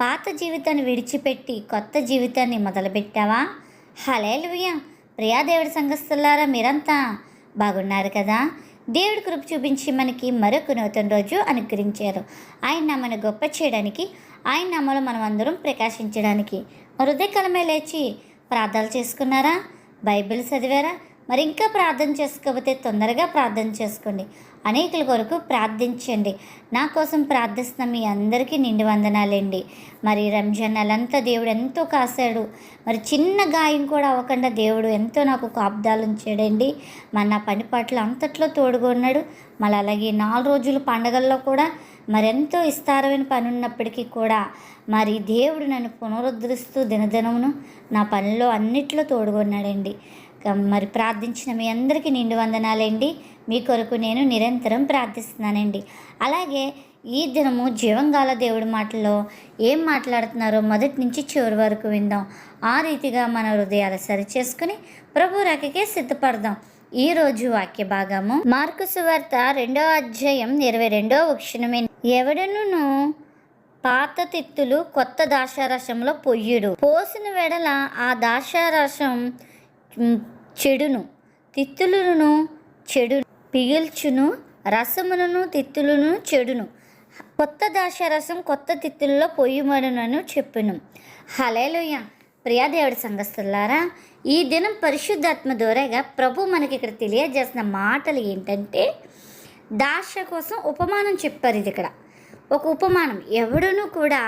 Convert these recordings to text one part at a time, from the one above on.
పాత జీవితాన్ని విడిచిపెట్టి కొత్త జీవితాన్ని మొదలుపెట్టావా? హలేలుయ్య ప్రియా దేవుడి సంఘస్థులారా మీరంతా బాగున్నారు కదా? దేవుడి కృప చూపించి మనకి మరొక నూతన రోజు అనుగ్రహించారు. ఆయన నమ్మను గొప్ప చేయడానికి ఆయన నామలు మనం అందరం ప్రకాశించడానికి హృదయకలమే లేచి ప్రార్థనలు చేసుకున్నారా? బైబిల్ చదివారా? మరి ఇంకా ప్రార్థన చేసుకోకపోతే తొందరగా ప్రార్థన చేసుకోండి. అనేకుల కొరకు ప్రార్థించండి. నా కోసం ప్రార్థిస్తున్న మీ అందరికీ నిండి వందనాలండి. మరి రంజాన్ నెలంతా దేవుడు ఎంతో కాశాడు. మరి చిన్న గాయం కూడా అవ్వకుండా దేవుడు ఎంతో నాకు కాబ్దాలు ఉంచాడండి. మరి నా పని పట్ల అంతట్లో తోడుగొన్నాడు మళ్ళీ అలాగే నాలుగు రోజులు పండగల్లో కూడా మరెంతో విస్తారమైన పని ఉన్నప్పటికీ కూడా మరి దేవుడు నన్ను పునరుద్ధరిస్తూ దినదినమును నా పనిలో అన్నిట్లో తోడుగొన్నాడండి మరి ప్రార్థించిన మీ అందరికీ నిండు వందనాలండి. మీ కొరకు నేను నిరంతరం ప్రార్థిస్తున్నానండి. అలాగే ఈ దినము జీవంగాల దేవుడి మాటల్లో ఏం మాట్లాడుతున్నారో మొదటి నుంచి చివరి వరకు విందాం. ఆ రీతిగా మన హృదయాలు సరిచేసుకుని ప్రభు రకకే సిద్ధపడదాం. ఈ రోజు వాక్య భాగము మార్కు సువార్త రెండో అధ్యాయం ఇరవై రెండో వక్షణమే ఎవడను పాత తిత్తులు కొత్త దాశారసంలో పొయ్యుడు. పోసిన వెడల ఆ దాశారసం చెడును తిత్తులను చెడు పిగిల్చును రసములను తిత్తులను చెడును. కొత్త దాశరసం కొత్త తిత్తుల్లో పొయ్యమడునను చెప్పును. హలేలుయ ప్రియాదేవుడి సంఘస్థులారా ఈ దినం పరిశుద్ధాత్మ ద్వారాగా ప్రభు మనకి ఇక్కడ తెలియజేసిన మాటలు ఏంటంటే దాశ కోసం ఉపమానం చెప్పారు ఇది ఇక్కడ. ఒక ఉపమానం. ఎవడును కూడా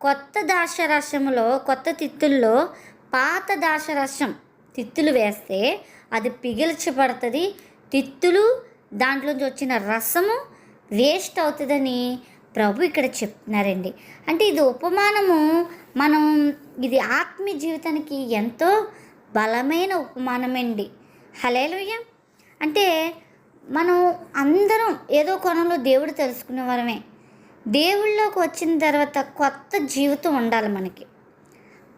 కొత్త దాశరసములో కొత్త తిత్తుల్లో పాత దాశరసం తిత్తులు వేస్తే అది పిగిల్చబడుతుంది. తిత్తులు దాంట్లోంచి వచ్చిన రసము వేస్ట్ అవుతుందని ప్రభు ఇక్కడ చెప్తున్నారండి. అంటే ఇది ఉపమానము. మనం ఇది ఆత్మీయ జీవితానికి ఎంతో బలమైన ఉపమానమండి. హలేలుయ్య అంటే మనం అందరం ఏదో కోణంలో దేవుడు తెలుసుకునే వరమే. దేవుళ్ళలోకి వచ్చిన తర్వాత కొత్త జీవితం ఉండాలి మనకి.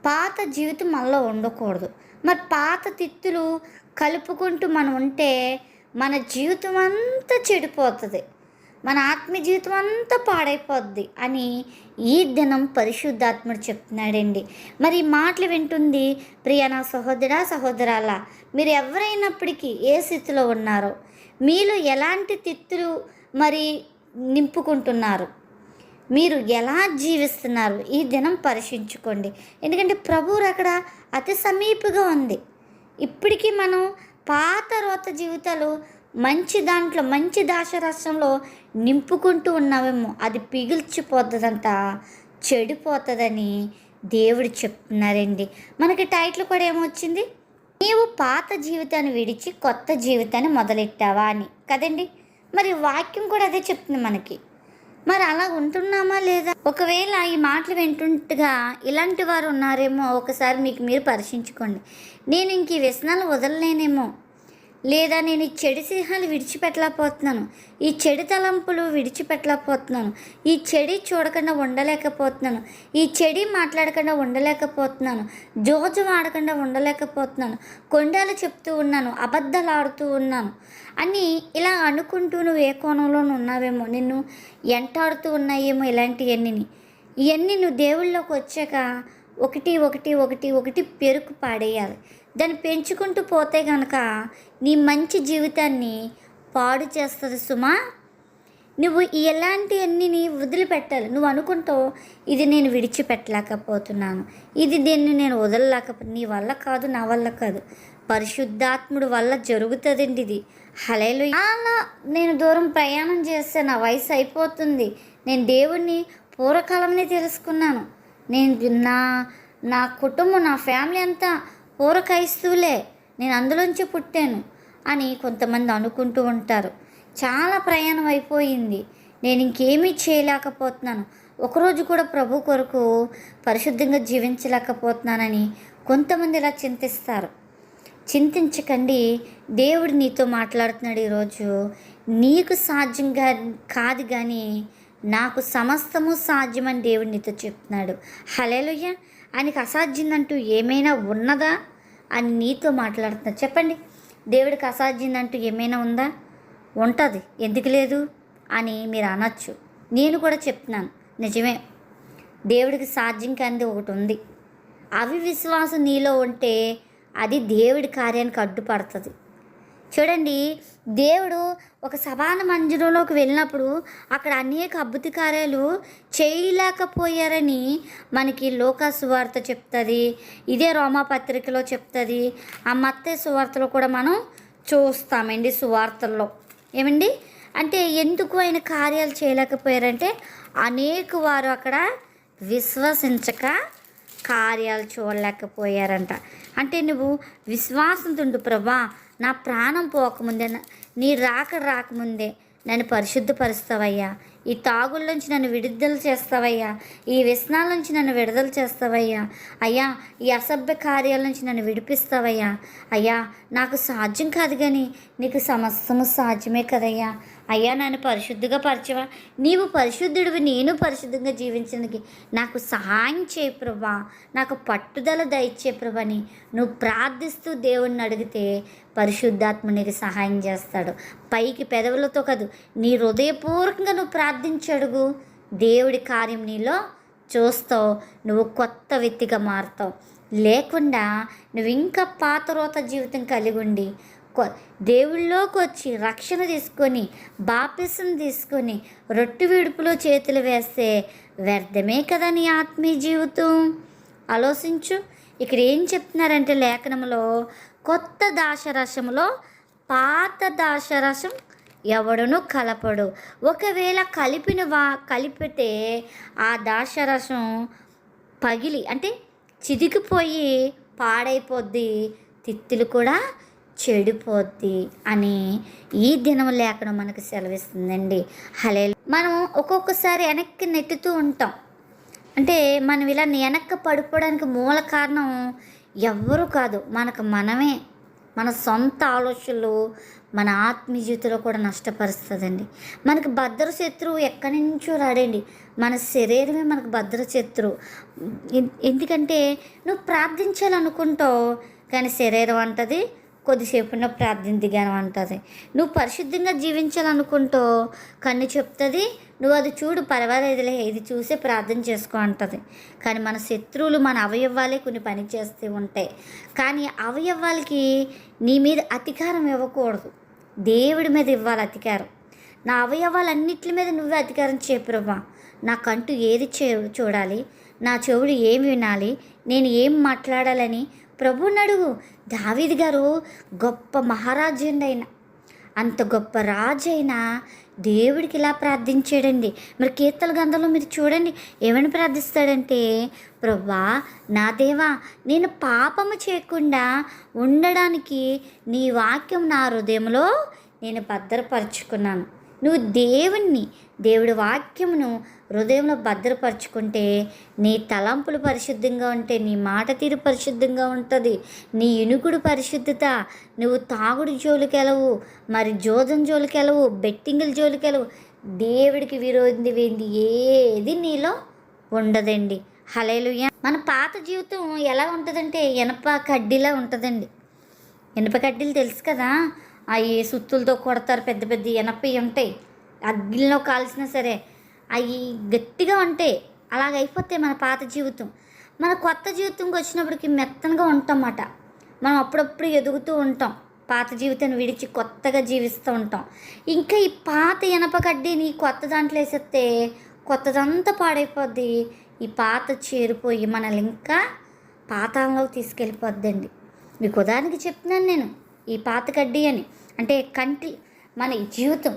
పాత జీవితం మనలో ఉండకూడదు. మరి పాత తిత్తులు కలుపుకుంటూ మనం ఉంటే మన జీవితం అంతా చెడిపోతుంది. మన ఆత్మీయ జీవితం అంతా పాడైపోద్ది అని ఈ దినం పరిశుద్ధాత్ముడు చెప్తున్నాడండి. మరి ఈ మాటలు వింటుంది ప్రియ నా సహోదరా సహోదరాల మీరు ఎవరైనప్పటికీ ఏ స్థితిలో ఉన్నారో మీలో ఎలాంటి తిత్తులు మరి నింపుకుంటున్నారు మీరు ఎలా జీవిస్తున్నారు ఈ దినం పరీక్షించుకోండి. ఎందుకంటే ప్రభువు అక్కడ అతి సమీపంగా ఉంది. ఇప్పటికీ మనం పాత రోత జీవితాలు మంచి దాంట్లో మంచి దాశరసంలో నింపుకుంటూ ఉన్నామేమో. అది పిగిల్చిపోతుందంట చెడిపోతుందని దేవుడు చెప్తున్నారండి. మనకి టైటిల్ కూడా ఏమొచ్చింది? నీవు పాత జీవితాన్ని విడిచి కొత్త జీవితాన్ని మొదలెట్టావా అని. కదండి? మరి వాక్యం కూడా అదే చెప్తుంది మనకి. మరి అలా ఉంటున్నామా లేదా? ఒకవేళ ఈ మాటలు వింటుంటగా ఇలాంటి వారు ఉన్నారేమో ఒకసారి మీకు మీరు పరీక్షించుకోండి నేను ఇంక ఈ వ్యసనాలు వదలలేనేమో. లేదా నేను ఈ చెడు సింహాలు విడిచిపెట్టలేకపోతున్నాను ఈ చెడు తలంపులు విడిచిపెట్టలేకపోతున్నాను ఈ చెడి చూడకుండా ఉండలేకపోతున్నాను ఈ చెడి మాట్లాడకుండా ఉండలేకపోతున్నాను జోజు ఆడకుండా ఉండలేకపోతున్నాను కొండలు చెప్తూ ఉన్నాను అబద్ధాలు ఆడుతూ ఉన్నాను అని ఇలా అనుకుంటూ నువ్వు ఏ కోణంలోనూ ఉన్నావేమో నిన్ను ఎంటాడుతూ ఉన్నాయేమో ఇలాంటివన్నీ ఇవన్నీ నువ్వు దేవుళ్ళలోకి వచ్చాక ఒకటి ఒకటి ఒకటి ఒకటి పెరుకు పాడేయాలి. దాన్ని పెంచుకుంటూ పోతే కనుక నీ మంచి జీవితాన్ని పాడు చేస్తుంది సుమా. నువ్వు ఎలాంటివన్నీ వదిలిపెట్టాలి. నువ్వు అనుకుంటావు ఇది నేను విడిచిపెట్టలేకపోతున్నాను. ఇది దీన్ని నేను వదలలేకపో నీ వల్ల కాదు నా వల్ల కాదు. పరిశుద్ధాత్ముడు వల్ల జరుగుతుందండి ఇది. హలేలు అలా నేను దూరం ప్రయాణం చేస్తే నా వయసు అయిపోతుంది. నేను దేవుణ్ణి పూర్వకాలంనే తెలుసుకున్నాను. నేను నా నా కుటుంబం నా ఫ్యామిలీ అంతా పూర్వ క్రైస్తవులే. నేను అందులోంచి పుట్టాను అని కొంతమంది అనుకుంటూ ఉంటారు. చాలా ప్రయాణం అయిపోయింది. నేను ఇంకేమీ చేయలేకపోతున్నాను. ఒకరోజు కూడా ప్రభు కొరకు పరిశుద్ధంగా జీవించలేకపోతున్నానని కొంతమంది ఇలా చింతిస్తారు. చింతించకండి. దేవుడు నీతో మాట్లాడుతున్నాడు ఈరోజు. నీకు సాధ్యంగా కాదు కానీ నాకు సమస్తము సాధ్యమని దేవుడు నీతో చెప్తున్నాడు. హలేలుయ్య ఆయనకి అసాధ్యందంటూ ఏమైనా ఉన్నదా అని నీతో మాట్లాడుతున్నా. చెప్పండి. దేవుడికి అసాధ్యందంటూ ఏమైనా ఉందా? ఉంటుంది. ఎందుకు లేదు? అని మీరు అనొచ్చు. నేను కూడా చెప్తున్నాను. నిజమే. దేవుడికి సాధ్యం కానిది ఒకటి ఉంది. అవి విశ్వాసం నీలో ఉంటే అది దేవుడి కార్యానికి అడ్డుపడుతుంది. చూడండి దేవుడు ఒక సమాన మందిరంలోకి వెళ్ళినప్పుడు అక్కడ అనేక అద్భుత కార్యాలు చేయలేకపోయారని మనకి లోకా సువార్త చెప్తుంది. ఇదే రోమా పత్రికలో చెప్తుంది. ఆ మత్తే సువార్తలో కూడా మనం చూస్తామండి సువార్తల్లో. ఏమండి? అంటే ఎందుకు ఆయన కార్యాలు చేయలేకపోయారంటే అనేక వారు అక్కడ విశ్వసించక కార్యాలు చూడలేకపోయారంట. అంటే నువ్వు విశ్వాసంతుండు ప్రభా నా ప్రాణం పోకముందే నీ రాక రాకముందే నన్ను పరిశుద్ధపరుస్తావయ్యా. ఈ తాగుల్లోంచి నన్ను విడుదల చేస్తావయ్యా. ఈ వ్యసనాల నుంచి నన్ను విడుదల చేస్తావయ్యా. అయ్యా ఈ అసభ్య కార్యాల నుంచి నన్ను విడిపిస్తావయ్యా. అయ్యా నాకు సాధ్యం కాదు కానీ నీకు సమస్తము సాధ్యమే కదయ్యా. అయ్యా నన్ను పరిశుద్ధిగా పరచవా? నీవు పరిశుద్ధుడివి నేను పరిశుద్ధంగా జీవించడానికి నాకు సహాయం చేయ ప్రభా. నాకు పట్టుదల దయచే ప్రభని. నువ్వు ప్రార్థిస్తూ దేవుణ్ణి అడిగితే పరిశుద్ధాత్మ నీకు సహాయం చేస్తాడు. పైకి పెదవులతో కాదు నీ హృదయపూర్వకంగా నువ్వు ప్రార్థించడుగు దేవుడి కార్యం నీలో చూస్తావు. నువ్వు కొత్త వ్యక్తిగా మారుతావు. లేకుండా నువ్వు ఇంకా పాత రోత జీవితం కలిగి ఉండి దేవుళ్ళలోకి వచ్చి రక్షణ తీసుకొని బాప్తిసం తీసుకొని రొట్టె విడుపులో చేతులు వేస్తే వ్యర్థమే కదా నీ ఆత్మీయ జీవితం? ఆలోచించు. ఇక్కడ ఏం చెప్తున్నారంటే లేఖనంలో కొత్త దాశరసంలో పాత దాశరసం ఎవడును కలపడు. ఒకవేళ కలిపిన వా కలిపితే ఆ దాశరసం పగిలి అంటే చిదికిపోయి పాడైపోద్ది. తిత్తులు కూడా చెడిపోద్ది అని ఈ దినం లేఖనం మనకు సెలవిస్తుందండి. హలే మనం ఒక్కొక్కసారి వెనక్కి నెట్టుతూ ఉంటాం. అంటే మనం ఇలా వెనక్కి పడిపోవడానికి మూల కారణం ఎవ్వరూ కాదు మనకు మనమే. మన సొంత ఆలోచనలు మన ఆత్మీయ జీవితంలో కూడా నష్టపరుస్తుందండి. మనకు భద్ర శత్రువు ఎక్కడి నుంచో రాడండి. మన శరీరమే మనకు భద్ర శత్రువు ఎందుకంటే నువ్వు ప్రార్థించాలనుకుంటావు కానీ శరీరం అంటది కొద్దిసేపున ప్రార్థన దిగాను అంటుంది. నువ్వు పరిశుద్ధంగా జీవించాలనుకుంటావు కన్ను చెప్తుంది నువ్వు అది చూడు పర్వాలేదులే ఇది చూసే ప్రార్థన చేసుకో అంటుంది. కానీ మన శత్రువులు మన అవయవాలే కొన్ని పని చేస్తూ ఉంటాయి. కానీ అవయవాలకి నీ మీద అధికారం ఇవ్వకూడదు. దేవుడి మీద ఇవ్వాలి అధికారం. నా అవయవాలన్నిటి మీద నువ్వే అధికారం చేప్రవ్వా నా కంటు ఏది చే చూడాలి? నా చెవుడు ఏమి వినాలి? నేను ఏం మాట్లాడాలని ప్రభువుని అడుగు దావీద్ గారు గొప్ప మహారాజు అంత గొప్ప రాజు అయినా దేవుడికి ఇలా ప్రార్థించాడండి. మరి కీర్తల గంధంలో మీరు చూడండి ఏమని ప్రార్థిస్తాడంటే ప్రభా నా దేవా నేను పాపము చేయకుండా ఉండడానికి నీ వాక్యం నా హృదయంలో నేను భద్రపరుచుకున్నాను. నువ్వు దేవుణ్ణి. దేవుడి వాక్యమును హృదయంలో భద్రపరుచుకుంటే నీ తలంపులు పరిశుద్ధంగా ఉంటే నీ మాట తీరు పరిశుద్ధంగా ఉంటుంది. నీ ఇనుకుడు పరిశుద్ధత. నువ్వు తాగుడు జోలికెలవు మరి జోదం జోలికెలవు బెట్టింగుల జోలికెలవు. దేవుడికి విరోధింది ఏది నీలో ఉండదండి. హలేలుయ మన పాత జీవితం ఎలా ఉంటుందంటే ఇనప కడ్డీలా ఉంటుందండి. ఇనప కడ్డీలు తెలుసు కదా? అవి సుత్తులతో కొడతారు పెద్ద పెద్ద ఇనపవి ఉంటాయి అగ్గిలో కాల్చినా సరే అవి గట్టిగా ఉంటాయి అలాగ అయిపోతాయి మన పాత జీవితం. మన కొత్త జీవితంకి వచ్చినప్పటికి మెత్తనగా ఉంటామన్నమాట మనం అప్పుడప్పుడు ఎదుగుతూ ఉంటాం. పాత జీవితాన్ని విడిచి కొత్తగా జీవిస్తూ ఉంటాం. ఇంకా ఈ పాత ఇనప కడ్డీని కొత్త దాంట్లో వేసేస్తే కొత్తదంతా పాడైపోద్ది. ఈ పాత చేరిపోయి మనల్ని ఇంకా పాతాళంలోకి తీసుకెళ్ళిపోద్దండి. మీకు ఉదాహరణకి చెప్తున్నాను నేను. ఈ పాత అని. అంటే కంటి మన జీవితం.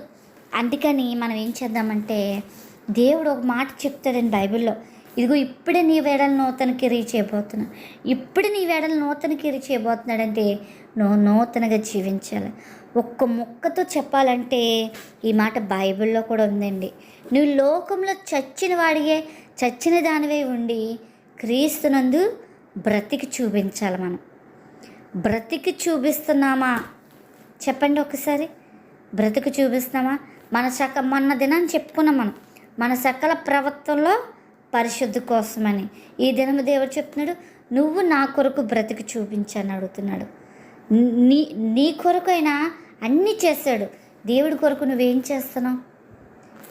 అందుకని మనం ఏం చేద్దామంటే దేవుడు ఒక మాట చెప్తాడండి బైబిల్లో. ఇదిగో ఇప్పుడే నీ వేడలు నూతన కిరీ చేయబోతున్నా ఇప్పుడు నీ వేడలు నూతన కిరీ చేయబోతున్నాడంటే నువ్వు నూతనగా జీవించాలి. ఒక్క ముక్కతో చెప్పాలంటే ఈ మాట బైబిల్లో కూడా ఉందండి. నువ్వు లోకంలో చచ్చిన వాడిగే చచ్చిన దానివే ఉండి క్రీస్తునందు బ్రతికి చూపించాలి మనం. బ్రతికి చూపిస్తున్నామా? చెప్పండి ఒకసారి. బ్రతికి చూపిస్తున్నామా? మన సక మొన్న దినాన్ని చెప్పుకున్నాం మనం. మన సకల ప్రవర్తనలో పరిశుద్ధి కోసమని. ఈ దినము దేవుడు చెప్తున్నాడు నువ్వు నా కొరకు బ్రతికి చూపించని అడుగుతున్నాడు. నీ నీ కొరకు అయినా అన్నీ చేశాడు దేవుడి కొరకు నువ్వేం చేస్తున్నావు?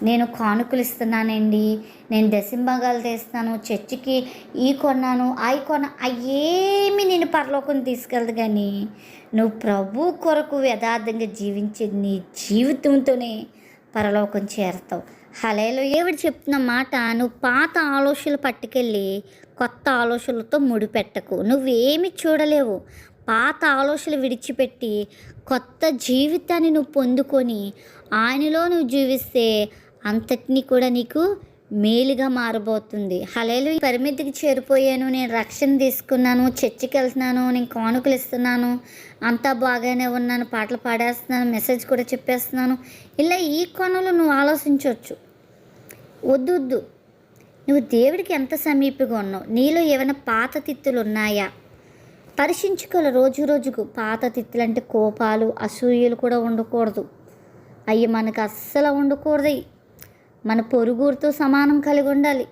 నేను కానుకలు ఇస్తున్నానండి. నేను దశంభాగాలు తీస్తాను. చర్చికి ఈ కొన్నాను అవి కొన్నా అయ్యేమి నేను పరలోకం తీసుకెళ్ళదు కానీ నువ్వు ప్రభు కొరకు యథార్థంగా జీవించే నీ జీవితంతోనే పరలోకం చేరతావు. హలేలో ఏవిడు చెప్తున్న మాట నువ్వు పాత ఆలోచనలు పట్టుకెళ్ళి కొత్త ఆలోచనలతో ముడిపెట్టకు. నువ్వేమి చూడలేవు. పాత ఆలోచనలు విడిచిపెట్టి కొత్త జీవితాన్ని నువ్వు పొందుకొని ఆయనలో నువ్వు జీవిస్తే అంతటినీ కూడా నీకు మేలుగా మారబోతుంది. హలేలు పరిమితికి చేరిపోయాను నేను రక్షణ తీసుకున్నాను చర్చికి వెళ్తున్నాను నేను కానుకలు ఇస్తున్నాను అంతా బాగానే ఉన్నాను పాటలు పాడేస్తున్నాను మెసేజ్ కూడా చెప్పేస్తున్నాను. ఇలా ఈ కోణంలో నువ్వు ఆలోచించవచ్చు. వద్దు వద్దు. నువ్వు దేవుడికి ఎంత సమీపంగా ఉన్నావు? నీలో ఏమైనా పాత తిత్తులు ఉన్నాయా? పరీక్షించుకోవాలి రోజు రోజుకు పాత తిత్తులు అంటే కోపాలు అసూయలు కూడా ఉండకూడదు. అవి మనకు అస్సలు ఉండకూడదు. మన పొరుగురితో సమానం కలిగి ఉండాలి.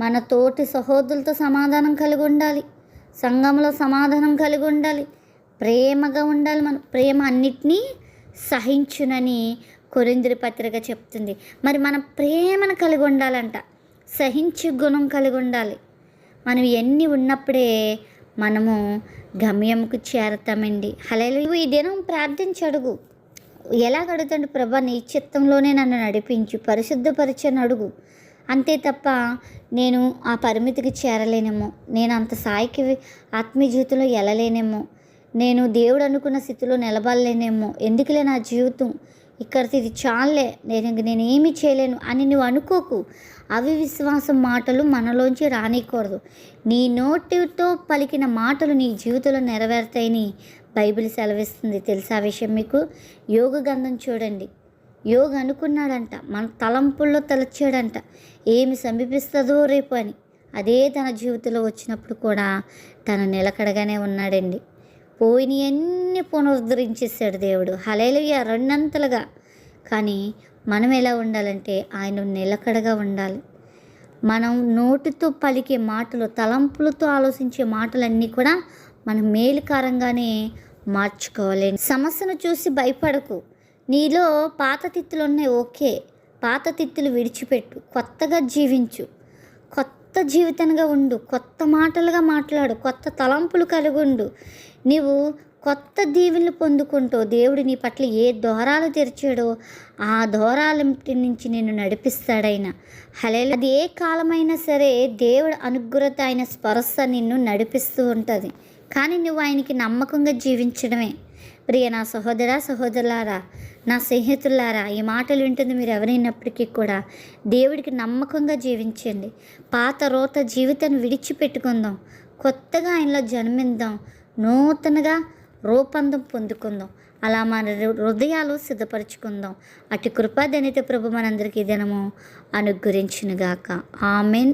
మన తోటి సహోదరులతో సమాధానం కలిగి ఉండాలి. సంఘంలో సమాధానం కలిగి ఉండాలి. ప్రేమగా ఉండాలి మన. ప్రేమ అన్నిటినీ సహించునని కొరింద్రి పత్రిక చెప్తుంది. మరి మన ప్రేమను కలిగి ఉండాలంట. సహించే గుణం కలిగి ఉండాలి. మనం ఎన్ని ఉన్నప్పుడే మనము గమ్యంకు చేరతామండి. హలో ఈ దినం ప్రార్థించడుగు. ఎలా అడుగుతాడు ప్రభా? నీ చిత్తంలోనే నన్ను నడిపించు పరిశుద్ధపరిచని అడుగు. అంతే తప్ప నేను ఆ పరిమితికి చేరలేనేమో. నేను అంత స్థాయికి ఆత్మీయ జీవితంలో వెళ్ళలేనేమో నేను దేవుడు అనుకున్న స్థితిలో నిలబడలేనేమో. ఎందుకులే నా జీవితం? ఇక్కడికి ఇది చాలే. నేను నేను ఏమీ చేయలేను అని నువ్వు అనుకోకు. అవి విశ్వాసం మాటలు మనలోంచి రానికూడదు నీ నోటితో పలికిన మాటలు నీ జీవితంలో నెరవేరుతాయని బైబిల్ సెలవిస్తుంది. తెలుసా విషయం మీకు? యోగ గంధం చూడండి. యోగ అనుకున్నాడంట. మన తలంపుల్లో తలచాడంట. ఏమి సమీపిస్తుందో రేపు అని. అదే తన జీవితంలో వచ్చినప్పుడు కూడా తను నిలకడగానే ఉన్నాడండి. పోయినవన్నీ పునరుద్ధరించేశాడు దేవుడు. హలేలుయ్య రెండంతలుగా. కానీ మనం ఎలా ఉండాలంటే ఆయన నిలకడగా ఉండాలి. మనం నోటితో పలికే మాటలు తలంపులతో ఆలోచించే మాటలన్నీ కూడా మనం మేలుకారంగానే మార్చుకోవాలి. సమస్యను చూసి భయపడకు. నీలో పాత తిత్తులు ఉన్నాయి ఓకే. పాత తిత్తులు విడిచిపెట్టు. కొత్తగా జీవించు. కొత్త జీవితంగా ఉండు. కొత్త మాటలుగా మాట్లాడు. కొత్త తలంపులు కలిగి ఉండు. నీవు కొత్త దీవెనలు పొందుకుంటూ దేవుడు నీ పట్ల ఏ దోరాలు తెరిచాడో ఆ దోరాలంటి నుంచి నేను నడిపిస్తాడైనా. హలే అది ఏ కాలమైనా సరే దేవుడు అనుగ్రత ఆయన స్పర్శ నిన్ను నడిపిస్తూ ఉంటుంది. కానీ నువ్వు ఆయనకి నమ్మకంగా జీవించడమే. ప్రియ నా సహోదరా సహోదరులారా నా స్నేహితులారా ఈ మాటలు వింటుంది మీరు ఎవరైనప్పటికీ కూడా దేవుడికి నమ్మకంగా జీవించండి. పాత రోత జీవితాన్ని విడిచిపెట్టుకుందాం. కొత్తగా ఆయనలో జన్మిందాం. నూతనగా రూపందం పొందుకుందాం. అలా మన హృదయాలు సిద్ధపరచుకుందాం. అటు కృపాదనిత ప్రభు మనందరికీ దినము అనుగ్రహించునుగాక. ఆమెన్.